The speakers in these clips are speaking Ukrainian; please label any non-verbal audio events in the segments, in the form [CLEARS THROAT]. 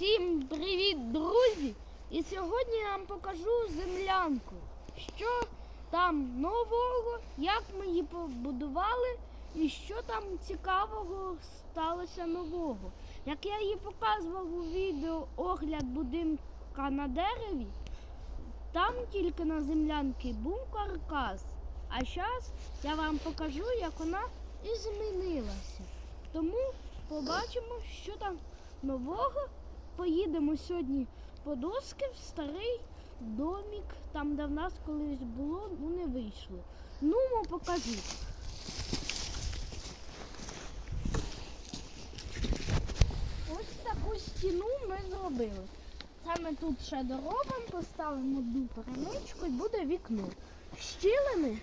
Всім привіт, друзі! І сьогодні я вам покажу землянку. Що там нового, як ми її побудували і що там цікавого сталося нового. Як я її показував у відео огляд будинка на дереві, там тільки на землянці був каркас. А зараз я вам покажу, як вона і змінилася. Тому побачимо, що там нового. Поїдемо сьогодні по доски в старий домик, там де в нас колись було, ну не вийшло. Ну, мо покажу. Ось таку стіну ми зробили. Ми тут ще доробимо, поставимо одну перемичку і буде вікно. Щілини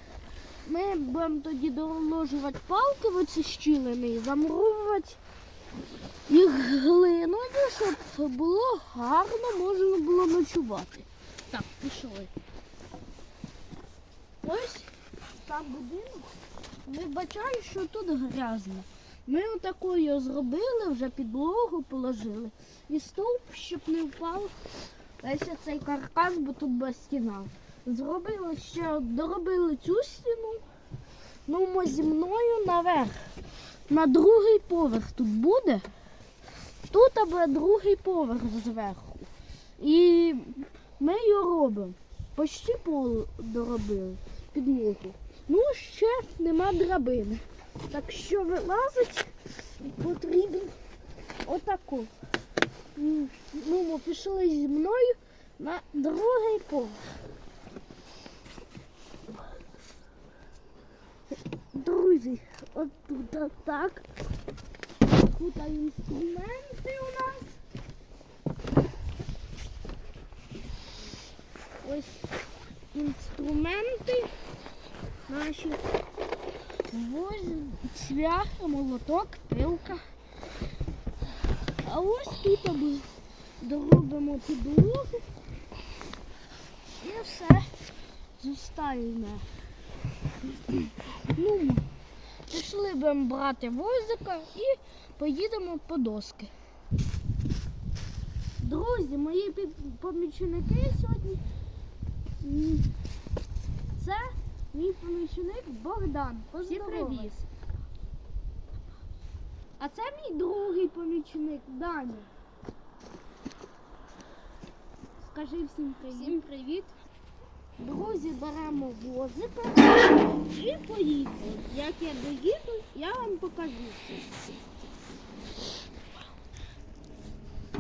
ми будемо тоді доложувати палки в оці щілини і замуровувати їх глиною, щоб було гарно, можна було ночувати. Так, пішли. Ось там будинок. Вибачаю, що тут грязно. Ми отаку зробили, вже підлогу положили. І стовп, щоб не впав весь цей каркас, бо тут без стіна. Зробили ще, доробили цю стіну. Ну, ми зі мною наверх. На другий поверх тут буде. Тут або другий поверх зверху. І ми його робимо. Почти пол доробили підлогу. Ну, ще нема драбини. Так що вилазить потрібно отаку. Ну, ми пішли зі мною на другий поверх. Друзі, от тут так. Тут інструменти у нас. Ось інструменти наші. Ось цвяхи, молоток, пилка. А ось тут ми доробимо підлогу. І все зостальне. Ну, пішли будемо брати возика і поїдемо по доски. Друзі, мої помічники сьогодні. Це мій помічник Богдан. Поздоровайся. привіт. А це мій другий помічник Даня. Скажи всім привіт. Всім привіт! Друзі, беремо возика і поїхали. Як я доїду, я вам покажу.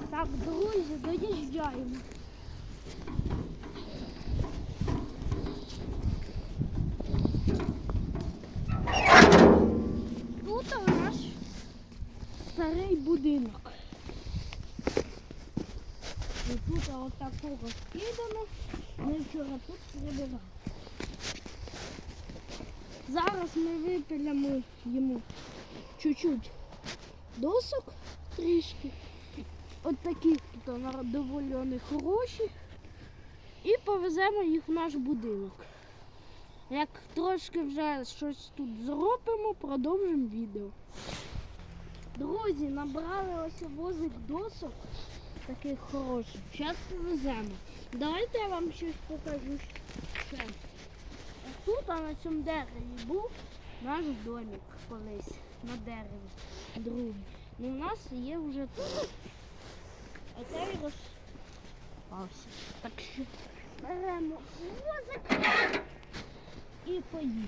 Так, друзі, доїжджаємо. Тут наш старий будинок. І тут отаку розкидано. Ми вчора тут прибирали. Зараз ми випилямо йому чуть-чуть досок трішки. От таких тут доволі вони хороші. І повеземо їх в наш будинок. Як трошки вже щось тут зробимо, продовжимо відео. Друзі, набрали ось возик досок таких хороших. Зараз повеземо. Давайте я вам щось покажу ще. Тут а на цьому дереві був наш домик колись на дереві. Другий. Ну, у нас є вже тут. А цей розпався. Так що беремо возик і поїхали.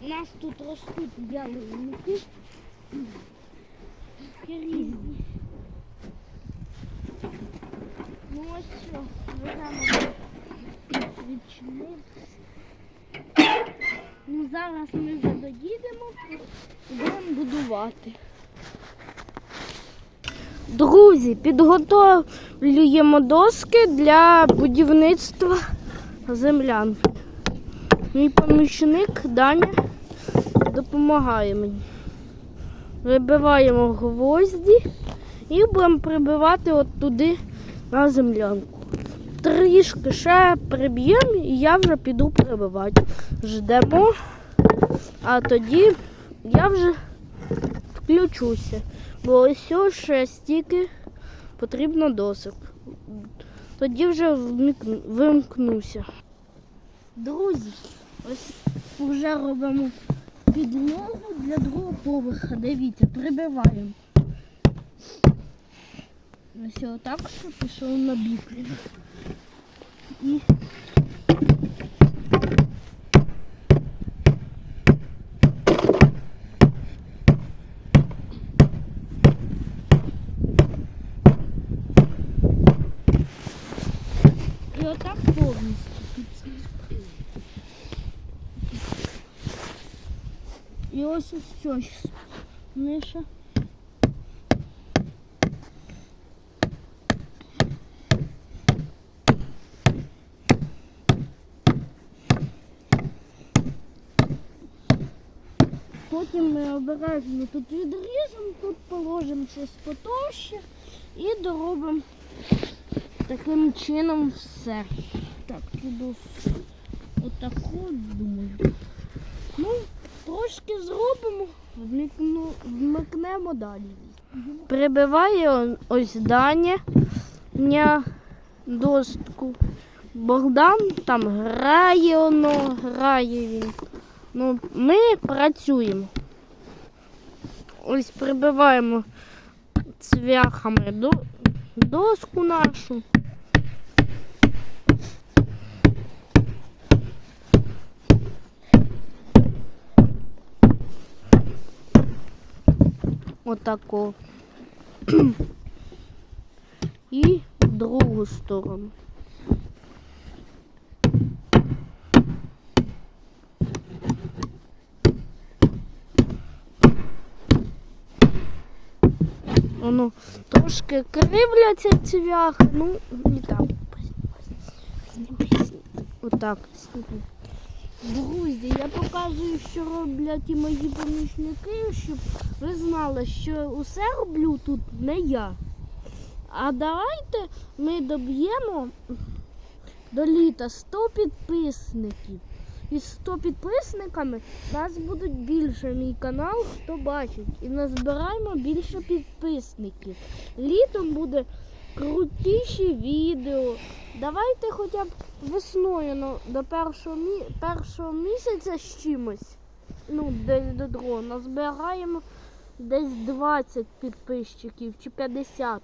У нас тут ростуть ялинки. Різні. Ну Ну зараз ми вже доїдемо і будемо будувати. Друзі, підготовлюємо доски для будівництва землянки. Мій помічник Даня допомагає мені. Вибиваємо гвозді і будемо прибивати от туди на землянку. Трішки ще приб'ємо і я вже піду прибивати. Ждемо, а тоді я вже включуся. Бо ось ще стільки потрібно досок. Тоді вже вимкнуся. Друзі, ось вже робимо підлогу для другого поверха. Дивіться, прибиваємо. Ось отак, що пішов на бік. І І отак повністю. І ось ось щось. Ниша. Потім ми обережно тут відріжемо, тут положимо щось потовще і доробимо таким чином все. Так, досить отако, думаю. Ну, трошки зробимо, вмикну, вмикнемо далі. Прибиває ось Даня ня достку. Богдан там грає воно, грає він. Ну, ми працюємо. Ось прибиваємо цвяхами до, доску нашу. Отако. [CLEARS THROAT] І в другу сторону. Воно трошки кривляться цвях, ну не так. Отак. Друзі, я показую, що роблять і мої помічники, щоб ви знали, що усе роблю тут не я. А давайте ми доб'ємо до літа 100 підписників. І 100 підписниками нас будуть більше мій канал, хто бачить. І назбираємо більше підписників. Літом буде крутіші відео. Давайте хоча б весною ну, до першого, мі... першого місяця з чимось. Ну, десь до другого. Назбираємо десь 20 підписчиків чи 50.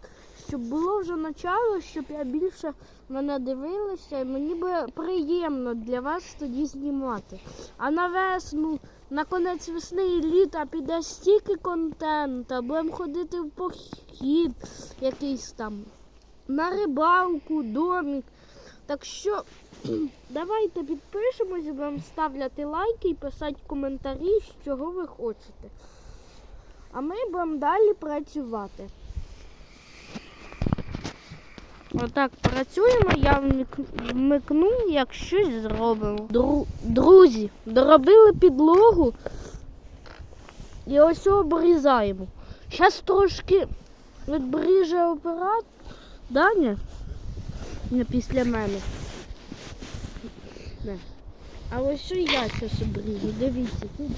Щоб було вже начало, щоб я більше мене дивилися, і мені би приємно для вас тоді знімати. А на весну, на конець весни і літа піде стільки контенту, будемо ходити в похід якийсь там, на рибалку, домик. Так що [CLEARS THROAT] давайте підпишемось, будемо ставляти лайки і писати коментарі, з чого ви хочете. А ми будемо далі працювати. Отак працюємо, я вмик- вмикну, як щось зробимо. Дру- Друзі, доробили підлогу і ось обрізаємо. Зараз трошки відбріже операт Даня не після мене. Не. А ось що я зараз обріжу. Дивіться, тут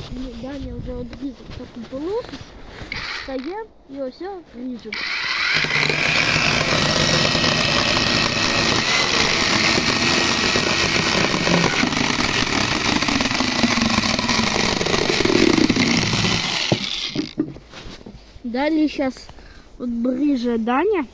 Даня вже обрізав таку полосу, стає і ось ріжемо. Далі зараз обріже Даня.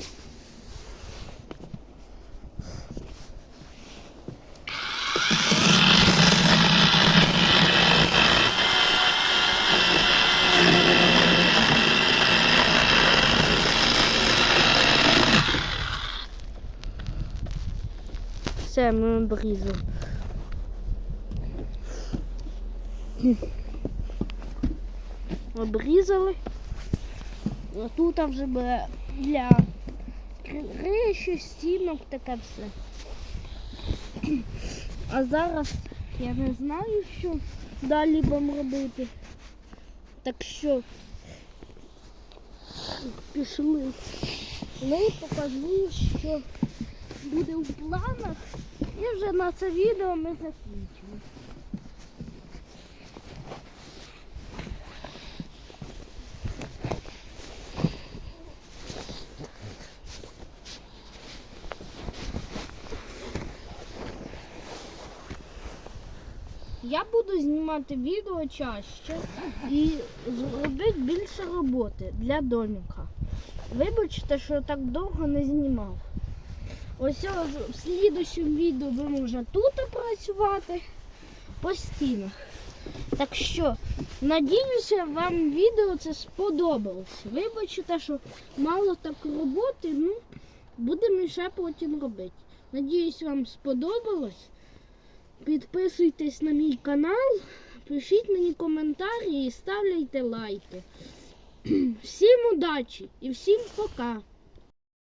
Все, ми обрізали. А тут вже для криші, стінок таке все. А зараз я не знаю, що далі будемо робити. Так що пішли. Ну покажу, що буде у планах. І вже на це відео ми закінчимо. Я буду знімати відео чаще і зробити більше роботи для доміка. Вибачте, що так довго не знімав. Ось в слідущому відео будемо вже тут працювати по стінах. Так що, надіюся, вам відео це сподобалось. Вибачте, що мало так роботи, ну, будемо ще потім робити. Надіюсь, вам сподобалось. Підписуйтесь на мій канал, пишіть мені коментарі і ставляйте лайки. [CLEARS THROAT] Всім удачі і всім пока!